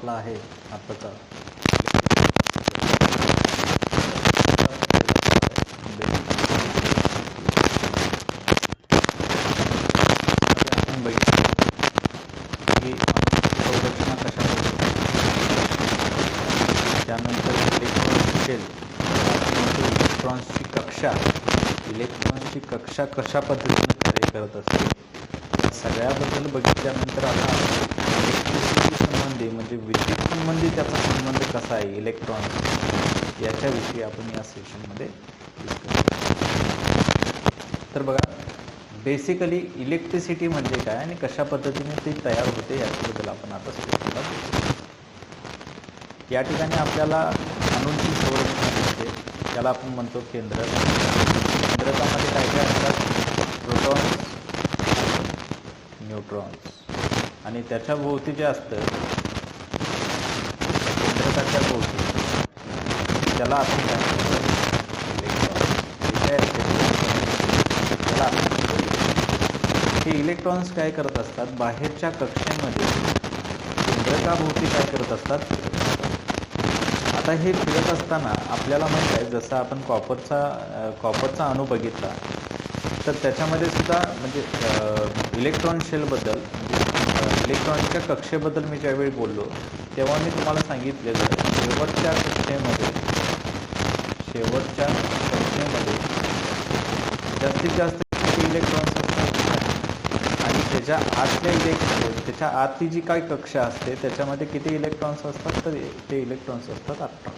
आपला आहे आताचा आपण बघितलं कशा त्यानंतर इलेक्ट्रॉन इलेक्ट्रॉन्सची कक्षा इलेक्ट्रॉनची कक्षा कशा पद्धतीनं कार्य करत असते सगळ्याबद्दल बघितल्यानंतर आता संबंधी म्हणजे विद्युत संबंधी त्याचा संबंध कसा आहे इलेक्ट्रॉन याच्याविषयी आपण या सेशनमध्ये तर बघा बेसिकली इलेक्ट्रिसिटी म्हणजे काय आणि कशा पद्धतीने ती तयार होते याच्याबद्दल आपण आता स्टेशनला या ठिकाणी आपल्याला अणूंची संरचना दिसते त्याला आपण म्हणतो केंद्र. केंद्रकामध्ये काय काय असतात? प्रोटॉन्स न्यूट्रॉन्स आणि त्याच्या भोवती जे असतं केंद्रकाच्या भोवती. त्याला आपण काय? हे त्याला हे इलेक्ट्रॉन्स काय करत असतात? बाहेरच्या कक्षेमध्ये केंद्रकाभोवती काय करत असतात? आता हे फिरत असताना आपल्याला माहीत आहे जसं आपण कॉपरचा कॉपरचा अणू बघितला तर त्याच्यामध्ये सुद्धा म्हणजे इलेक्ट्रॉन शेलबद्दल म्हणजे इलेक्ट्रॉनच्या कक्षेबद्दल मी ज्यावेळी बोललो तेव्हा मी तुम्हाला सांगितलेलं शेवटच्या कक्षेमध्ये शेवटच्या कक्षेमध्ये जास्तीत जास्त किती इलेक्ट्रॉन्स असतात? आणि त्याच्या आतल्या इलेक्ट्रॉन त्याच्या आतली जी काही कक्षा असते त्याच्यामध्ये किती इलेक्ट्रॉन्स असतात? तर ते इलेक्ट्रॉन्स असतात अठरा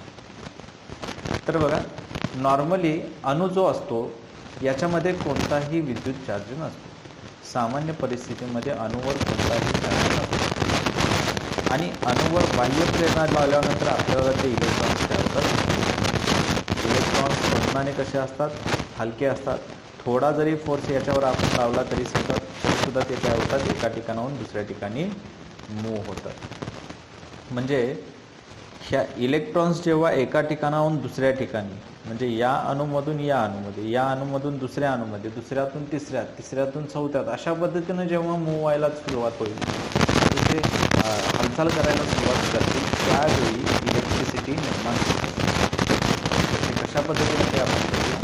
तर बघा नॉर्मली अणू जो असतो याच्यामध्ये कोणताही विद्युत चार्ज नसतो. सामान्य परिस्थितीमध्ये अणूवर कोणताही आणि अणूवर बाह्य प्रेरणा लावल्यानंतर आपल्याला ते इलेक्ट्रॉन्स तयार होतात इलेक्ट्रॉन्स स्वप्नाने कसे असतात? हलके असतात. थोडा जरी फोर्स याच्यावर आपण लावला तरी सुद्धा सुद्धा ते काय होतात? एका ठिकाणाहून दुसऱ्या ठिकाणी मूव होतात. म्हणजे ह्या इलेक्ट्रॉन्स जेव्हा एका ठिकाणाहून दुसऱ्या ठिकाणी म्हणजे या अणूमधून या अणूमध्ये या अणूमधून दुसऱ्या अणूमध्ये दुसऱ्यातून तिसऱ्यात तिसऱ्यातून चौथ्यात अशा पद्धतीनं जेव्हा मूव व्हायला सुरुवात होईल तिथे हालचाल करायला सुरुवात करते त्यावेळी इलेक्ट्रिसिटी निर्माण होते कशा पद्धतीने ते आपण बघूया.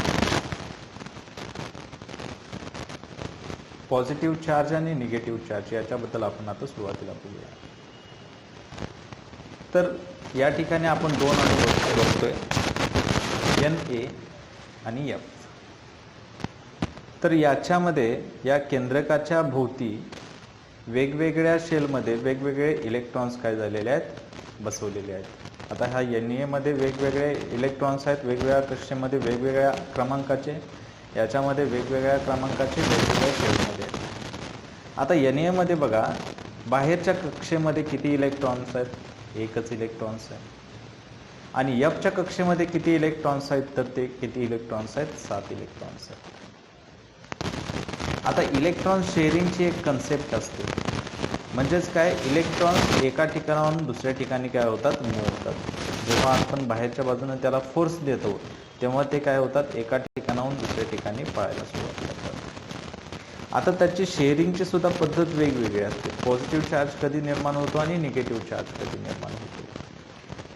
पॉझिटिव्ह चार्ज आणि निगेटिव्ह चार्ज याच्याबद्दल आपण आता सुरुवातीला बोलूया तर या ठिकाणी आपण दोन अणू बघतोय. एन ए आणि एफ तर याच्यामध्ये या केंद्रकाच्या भोवती वेगवेगळ्या शेलमध्ये वेगवेगळे इलेक्ट्रॉन्स काय झालेले आहेत? बसवलेले आहेत. आता ह्या एन एमध्ये वेगवेगळे इलेक्ट्रॉन्स आहेत वेगवेगळ्या कक्षेमध्ये वेगवेगळ्या क्रमांकाचे याच्यामध्ये वेगवेगळ्या क्रमांकाचे वेगवेगळ्या शेलमध्ये आहेत. आता एन एमध्ये बघा बाहेरच्या कक्षेमध्ये किती इलेक्ट्रॉन्स आहेत? एकच इलेक्ट्रॉन्स आहे. आणि यफच्या कक्षेमध्ये किती इलेक्ट्रॉन्स आहेत? तर ते किती इलेक्ट्रॉन्स आहेत? सात इलेक्ट्रॉन्स आहेत. आता इलेक्ट्रॉन शेअरिंगची एक कन्सेप्ट असते. म्हणजेच काय? इलेक्ट्रॉन्स एका ठिकाणाहून दुसऱ्या ठिकाणी काय होतात? मूव्ह होतात जेव्हा आपण बाहेरच्या बाजूने त्याला फोर्स देतो तेव्हा ते काय होतात? एका ठिकाणाहून दुसऱ्या ठिकाणी पळायला सुरुवात करतात. आता त्याची शेअरिंगची सुद्धा पद्धत वेगवेगळी असते. पॉझिटिव्ह चार्ज कधी निर्माण होतो आणि निगेटिव्ह चार्ज कधी निर्माण होतो?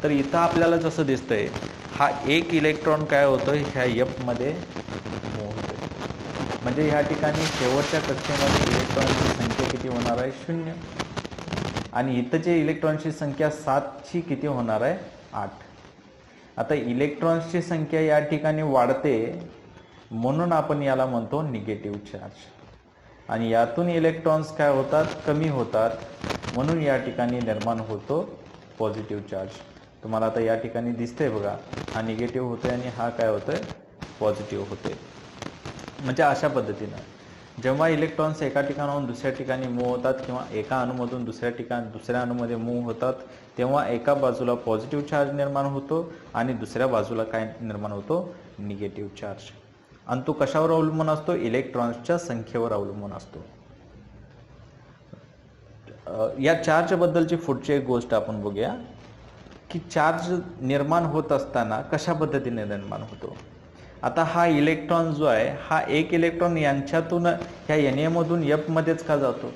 तर इथं आपल्याला जसं दिसतंय हा एक इलेक्ट्रॉन काय होतं ह्या यपमध्ये म्हणजे ह्या ठिकाणी शेवटच्या कक्षेमध्ये इलेक्ट्रॉनची संख्या किती होणार आहे? शून्य. आणि इथं जे इलेक्ट्रॉनची संख्या सातची किती होणार आहे? आठ. आता इलेक्ट्रॉन्सची संख्या या ठिकाणी वाढते म्हणून आपण याला म्हणतो निगेटिव्ह चार्ज आणि यातून इलेक्ट्रॉन्स काय होतात? कमी होतात. म्हणून या ठिकाणी निर्माण होतो पॉझिटिव्ह चार्ज तुम्हाला आता या ठिकाणी दिसतंय बघा. हा निगेटिव्ह होतोय आणि हा काय होतोय? पॉझिटिव्ह होतोय. म्हणजे अशा पद्धतीनं. जेव्हा इलेक्ट्रॉन्स एका ठिकाणाहून दुसऱ्या ठिकाणी मूव्ह होतात किंवा एका अणूमधून दुसऱ्या ठिकाण दुसऱ्या अणूमध्ये मूव्ह होतात तेव्हा एका बाजूला पॉझिटिव्ह चार्ज निर्माण होतो आणि दुसऱ्या बाजूला काय निर्माण होतो? निगेटिव्ह चार्ज आणि तो कशावर अवलंबून असतो? इलेक्ट्रॉन्सच्या संख्येवर अवलंबून असतो. या चार्जबद्दलची पुढची एक गोष्ट आपण बघूया की चार्ज निर्माण होत असताना कशा पद्धतीने निर्माण होतो? आता हा इलेक्ट्रॉन जो आहे हा एक इलेक्ट्रॉन यांच्यातून ह्या एन एमधून यपमध्येच का जातो?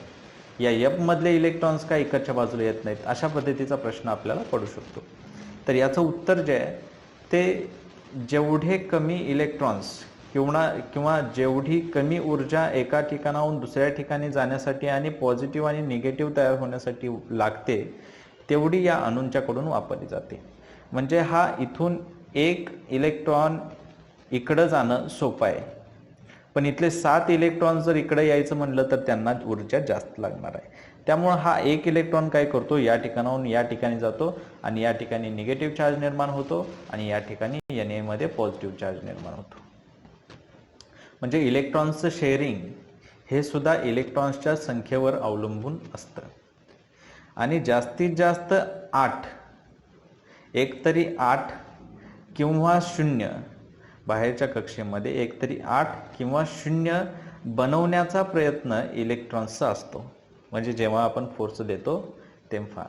या यपमधले इलेक्ट्रॉन्स का इकडच्या बाजूला येत नाहीत? अशा पद्धतीचा प्रश्न आपल्याला पडू शकतो. तर याचं उत्तर जे आहे ते जेवढे कमी इलेक्ट्रॉन्स किंवा किंवा जेवढी कमी ऊर्जा एका ठिकाणाहून दुसऱ्या ठिकाणी जाण्यासाठी आणि पॉझिटिव्ह आणि निगेटिव्ह तयार होण्यासाठी लागते तेवढी या अणूंच्याकडून वापरली जाते. म्हणजे हा इथून एक इलेक्ट्रॉन इकडं जाणं सोपं आहे. पण इथले सात इलेक्ट्रॉन जर इकडं यायचं म्हणलं तर त्यांना ऊर्जा जास्त लागणार आहे. त्यामुळं हा एक इलेक्ट्रॉन काय करतो? या ठिकाणाहून या ठिकाणी जातो आणि या ठिकाणी निगेटिव्ह चार्ज निर्माण होतो आणि या ठिकाणी एन एमध्ये पॉझिटिव्ह चार्ज निर्माण होतो. म्हणजे इलेक्ट्रॉन्सचं शेअरिंग हे सुद्धा इलेक्ट्रॉन्सच्या संख्येवर अवलंबून असतं. आणि जास्तीत जास्त आठ एकतरी आठ किंवा शून्य बाहेरच्या कक्षेमध्ये एकतरी आठ किंवा शून्य बनवण्याचा प्रयत्न इलेक्ट्रॉन्सचा असतो. म्हणजे जेव्हा आपण फोर्स देतो तेव्हा.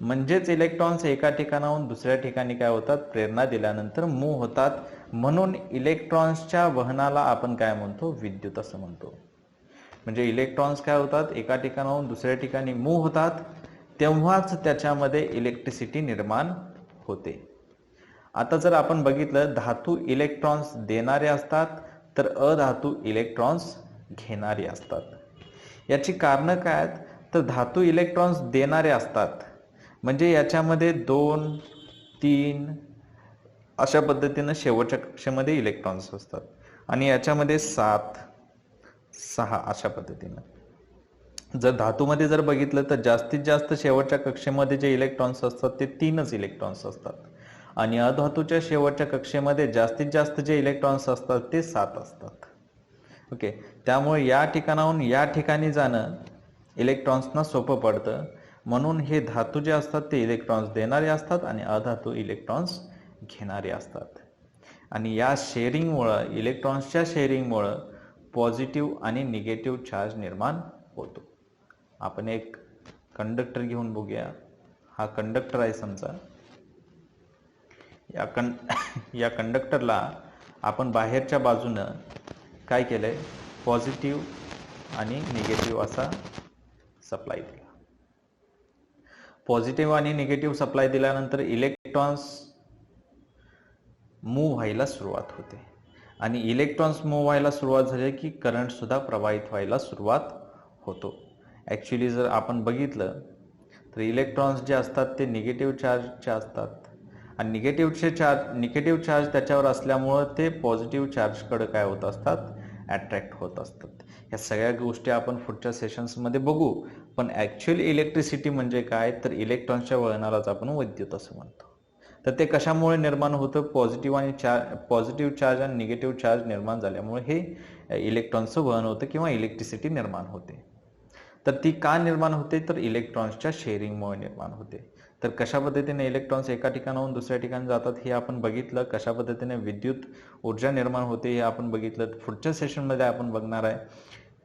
म्हणजेच इलेक्ट्रॉन्स एका ठिकाणाहून दुसऱ्या ठिकाणी काय होतात? प्रेरणा दिल्यानंतर मूव होतात. म्हणून इलेक्ट्रॉन्सच्या वहनाला आपण काय म्हणतो? विद्युत असं म्हणतो. म्हणजे इलेक्ट्रॉन्स काय होतात? एका ठिकाणाहून दुसऱ्या ठिकाणी मूव होतात. तेव्हाच त्याच्यामध्ये इलेक्ट्रिसिटी निर्माण होते. आता जर आपण बघितलं धातू इलेक्ट्रॉन्स देणारे असतात तर अधातू इलेक्ट्रॉन्स घेणारे असतात. याची कारणं काय आहेत? तर धातू इलेक्ट्रॉन्स देणारे असतात. म्हणजे याच्यामध्ये दोन तीन अशा पद्धतीनं शेवटच्या कक्षेमध्ये इलेक्ट्रॉन्स असतात. आणि याच्यामध्ये सात सहा अशा पद्धतीनं. जर धातूमध्ये जर बघितलं तर जास्तीत जास्त शेवटच्या कक्षेमध्ये जे इलेक्ट्रॉन्स असतात ते तीनच इलेक्ट्रॉन्स असतात. आणि अधातूच्या शेवटच्या कक्षेमध्ये जास्तीत जास्त जे इलेक्ट्रॉन्स असतात ते सात असतात. ओके त्यामुळे या ठिकाणाहून या ठिकाणी जाणं इलेक्ट्रॉन्सना सोपं पडतं. म्हणून हे धातू जे असतात ते इलेक्ट्रॉन्स देणारे असतात आणि अधातू इलेक्ट्रॉन्स घेणारे असतात. आणि या शेअरिंगमुळं इलेक्ट्रॉन्सच्या शेअरिंगमुळं पॉझिटिव्ह आणि निगेटिव्ह चार्ज निर्माण होतो. आपण एक कंडक्टर घेऊन बघूया. हा कंडक्टर आहे समजा. या कं या कंडक्टरला आपण बाहेरच्या बाजूनं काय केलं आहे पॉझिटिव्ह आणि निगेटिव्ह असा सप्लाय दिला. पॉझिटिव्ह आणि निगेटिव्ह सप्लाय दिल्यानंतर इलेक्ट्रॉन्स मूव्ह व्हायला सुरुवात होते. आणि इलेक्ट्रॉन्स मूव्ह व्हायला सुरुवात झाली की करंटसुद्धा प्रवाहित व्हायला सुरुवात होतो. ॲक्च्युली जर आपण बघितलं तर इलेक्ट्रॉन्स जे असतात ते निगेटिव्ह चार्जचे असतात. आणि निगेटिव्हचे चार्ज निगेटिव्ह चार्ज त्याच्यावर असल्यामुळं ते पॉझिटिव्ह चार्जकडे काय होत असतात? अट्रॅक्ट होत असतात. ह्या सगळ्या गोष्टी आपण पुढच्या सेशन्समध्ये बघू. पण ॲक्च्युअल इलेक्ट्रिसिटी म्हणजे काय? तर इलेक्ट्रॉन्सच्या वळणालाच आपण विद्युत असं म्हणतो. तर ते कशामुळे निर्माण होतं? पॉझिटिव्ह आणि चार्ज पॉझिटिव्ह चार्ज आणि निगेटिव्ह चार्ज निर्माण झाल्यामुळे हे इलेक्ट्रॉन्सचं वहन होतं किंवा इलेक्ट्रिसिटी निर्माण होते. तर ती का निर्माण होते? तर इलेक्ट्रॉन्सच्या शेअरिंगमुळे निर्माण होते. तर कशा पद्धतीने इलेक्ट्रॉन्स एका ठिकाणाहून दुसऱ्या ठिकाणी जातात हे आपण बघितलं. कशा पद्धतीने विद्युत ऊर्जा निर्माण होते हे आपण बघितलं. पुढच्या सेशनमध्ये आपण बघणार आहे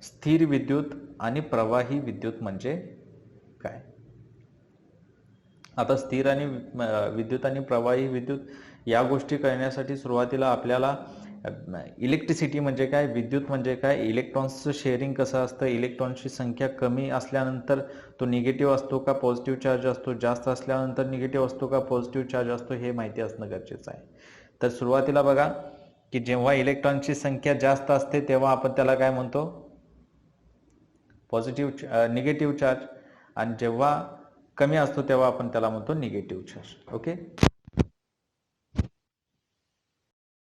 स्थिर विद्युत आणि प्रवाही विद्युत म्हणजे काय? आता स्थिर आणि विद्युत आणि प्रवाही विद्युत या गोष्टी कळण्यासाठी सुरुवातीला आपल्याला इलेक्ट्रिसिटी म्हणजे काय? विद्युत म्हणजे काय? इलेक्ट्रॉन्सचं शेअरिंग कसं असतं? इलेक्ट्रॉन्सची संख्या कमी असल्यानंतर तो निगेटिव्ह असतो का? पॉझिटिव्ह चार्ज असतो. जास्त असल्यानंतर निगेटिव्ह असतो का? पॉझिटिव्ह चार्ज असतो हे माहिती असणं गरजेचं आहे. तर सुरुवातीला बघा की जेव्हा इलेक्ट्रॉनची संख्या जास्त असते तेव्हा आपण त्याला काय म्हणतो? पॉझिटिव्ह निगेटिव्ह चार्ज आणि जेव्हा कमी असतो तेव्हा आपण त्याला म्हणतो निगेटिव्ह चार्ज ओके